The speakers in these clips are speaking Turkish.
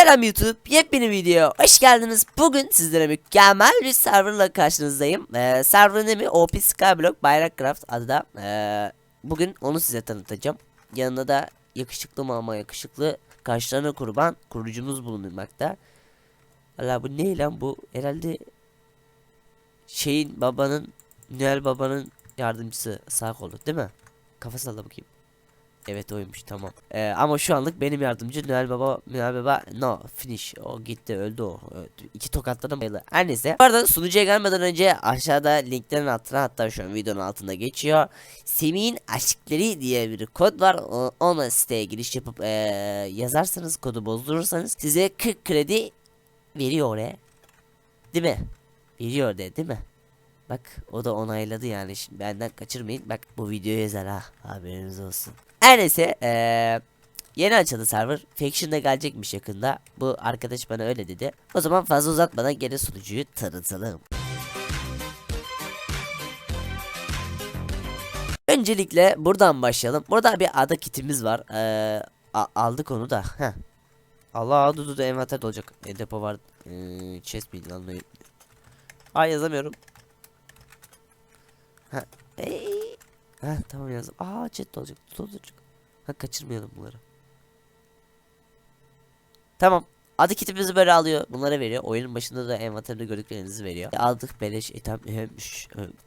Selam YouTube, yepyeni video. Hoş geldiniz. Bugün sizlere mükemmel bir serverla karşınızdayım. Ee, serverın ismi OP Skyblock Bayrakcraft adı da. Ee, bugün onu size tanıtacağım. Yanında da yakışıklı mı ama yakışıklı kaşlarına kurban kurucumuz bulunmakta. Valla bu ne lan bu? Herhalde şeyin babanın Noel babanın yardımcısı sağ kolu değil mi? Kafa salla bakayım. Evet oymuş tamam. Ee, ama şu anlık benim yardımcı Noel Baba Noel Baba no finish o gitti öldü o. Evet, İki tokatladım bayıldı. Her neyse. Bu arada sunucuya gelmeden önce aşağıda linklerin altına hatta şu an videonun altında geçiyor. Semih'in aşkları diye bir kod var. Ona siteye giriş yapıp ee, yazarsanız kodu bozdurursanız size 40 kredi veriyor oraya. Değil mi? Veriyor de değil mi? Bak o da onayladı yani şimdi benden kaçırmayın. Bak bu videoyu yazar ha haberiniz olsun. Her neyse eee yeni açıldı server. Faction da gelecekmiş yakında. Bu arkadaş bana öyle dedi. O zaman fazla uzatmadan gene sunucuyu tanıtalım. Öncelikle buradan başlayalım. Burada bir ada kitimiz var. Eee, a- aldık onu da. Heh. Allah dur dur envanter olacak. E, depo var. Eee chest miydi Aa yazamıyorum. Ha. Ey. Ha tamam yazdım. Aa chat olacak. Tut olacak. Ha kaçırmayalım bunları. Tamam. Adı kitimizi böyle alıyor. Bunlara veriyor. Oyunun başında da envanterde gördüklerinizi veriyor. Aldık beleş item.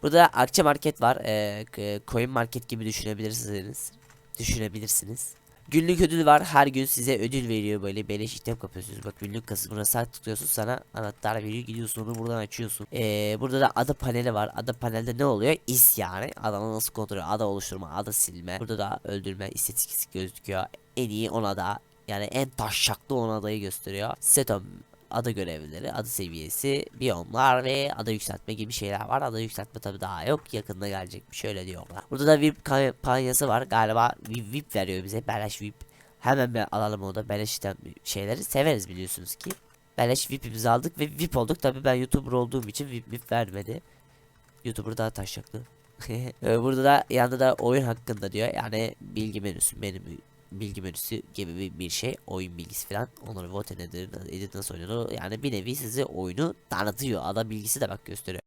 Burada akçe market var. Ee, coin market gibi düşünebilirsiniz. Düşünebilirsiniz. Günlük ödül var. Her gün size ödül veriyor böyle beleş item kapıyorsunuz. Bak günlük kasımına sağ tıklıyorsun sana anahtar veriyor. Gidiyorsun onu buradan açıyorsun. Ee, burada da ada paneli var. Ada panelde ne oluyor? İs yani. Adamı nasıl kontrol Ada oluşturma, ada silme. Burada da öldürme istatistik gözüküyor. En iyi 10 ada. Yani en taşşaklı 10 adayı gösteriyor. Setom ada görevlileri, adı seviyesi, biyomlar ve ada yükseltme gibi şeyler var. Ada yükseltme tabi daha yok. Yakında gelecek şöyle diyorlar. Burada da VIP kampanyası var. Galiba VIP, veriyor bize. Beleş VIP. Hemen bir alalım onu da. Beleş şeyleri severiz biliyorsunuz ki. Beleş VIP'imizi aldık ve VIP olduk. Tabi ben YouTuber olduğum için VIP, VIP vermedi. YouTuber daha taşaklı. Ee, Burada da yanında da oyun hakkında diyor. Yani bilgi menüsü benim bilgi menüsü gibi bir, şey. Oyun bilgisi falan. Onları vote nedir, edit nasıl oynanır. Yani bir nevi size oyunu tanıtıyor. Ada bilgisi de bak gösteriyor.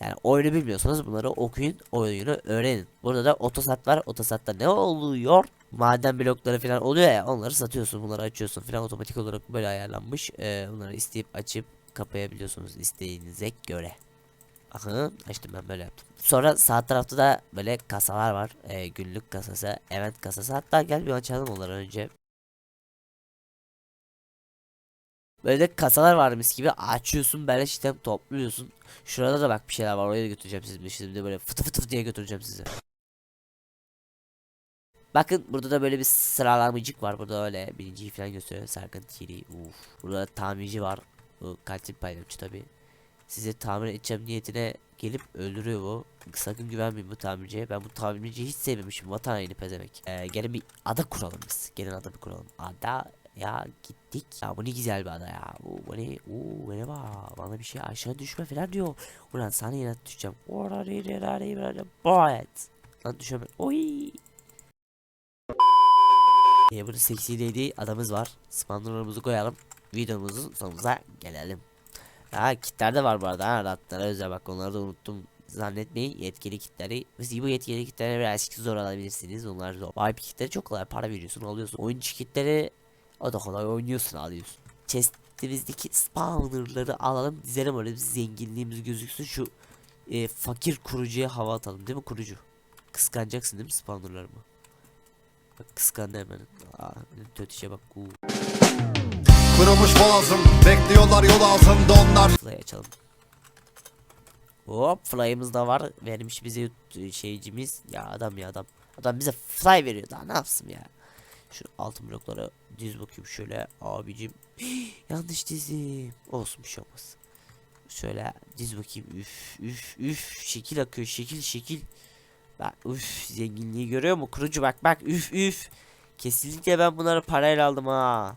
Yani oyunu bilmiyorsanız bunları okuyun, oyunu öğrenin. Burada da otosat var. Otosatta ne oluyor? Maden blokları falan oluyor ya onları satıyorsun, bunları açıyorsun falan otomatik olarak böyle ayarlanmış. Ee, bunları isteyip açıp kapayabiliyorsunuz isteğinize göre. Aha açtım ben böyle yaptım. Sonra sağ tarafta da böyle kasalar var. Ee, günlük kasası, event kasası. Hatta gel bir açalım onları önce. Böyle de kasalar varmış gibi açıyorsun böyle işlem topluyorsun. Şurada da bak bir şeyler var oraya da götüreceğim sizi. Şimdi böyle fıtı fıtı diye götüreceğim sizi. Bakın burada da böyle bir sıralamacık var. Burada öyle birinciyi falan gösteriyor. Serkan Tiri. Uf. Burada tamirci var. Bu katil paylaşımcı tabi. Size tamir edeceğim niyetine gelip öldürüyor bu. Sakın güvenmeyin bu tamirciye. Ben bu tamirciyi hiç sevmemişim. Vatan haini pezemek. Ee, gelin bir ada kuralım biz. Gelin ada bir kuralım. Ada ya gittik. Ya bu ne güzel bir ada ya. Oo, bu ne? Oo, merhaba. Bana bir şey aşağı düşme falan diyor. Ulan sana yine düşeceğim. Boyet. Lan düşemem. Oy. Ee, burada seksi lady adamız var. Spandurlarımızı koyalım. Videomuzun sonumuza gelelim. Ha kitler de var bu arada ha ratlara özel bak onları da unuttum zannetmeyin. Yetkili kitleri Siz bu yetkili kitlere birazcık zor alabilirsiniz. Onlar zor. VIP kitleri çok kolay para veriyorsun alıyorsun. Oyuncu kitleri o da kolay oynuyorsun alıyorsun. Chestimizdeki spawnerları alalım dizelim öyle bir zenginliğimiz gözüksün. Şu e, fakir kurucuya hava atalım değil mi kurucu? Kıskanacaksın değil mi spawnerlarımı? Bak kıskandı hemen. Aa, kötü bak Uuu. Kırılmış boğazım Bekliyorlar yol altında onlar Fly açalım. Hop fly'ımız da var. Vermiş bize şeycimiz. Ya adam ya adam. Adam bize fly veriyor daha ne yapsın ya. Şu altın blokları düz bakayım şöyle abicim. Yanlış dizim. Olsun bir şey olmaz. Şöyle diz bakayım. Üf üf üf. Şekil akıyor şekil şekil. Bak üf zenginliği görüyor mu? Kurucu bak bak üf üf. Kesinlikle ben bunları parayla aldım ha.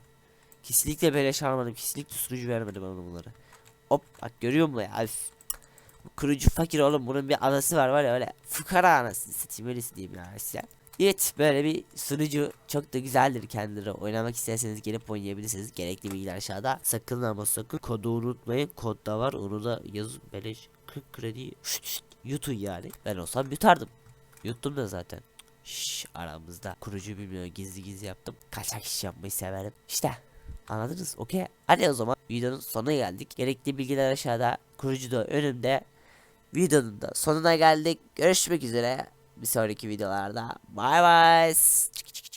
Kesinlikle beleş almadım. Kesinlikle sunucu vermedi bana bunları. Hop bak görüyor musun ya? Bu kurucu fakir oğlum bunun bir anası var var ya öyle fukara anası satayım öyle diyeyim ya size. Evet böyle bir sunucu çok da güzeldir kendileri. Oynamak isterseniz gelip oynayabilirsiniz. Gerekli bilgiler aşağıda. Sakın ama sakın kodu unutmayın. Kod da var onu da yazın. Beleş 40 kredi. Şşt, şşt, yutun yani. Ben olsam yutardım. Yuttum da zaten. Şş, aramızda kurucu bilmiyor gizli gizli yaptım. Kaçak iş yapmayı severim. İşte anladınız okey. Hadi o zaman videonun sonuna geldik. Gerekli bilgiler aşağıda. Kurucu da önümde. Videonun da sonuna geldik. Görüşmek üzere. Bir sonraki videolarda. Bye bye.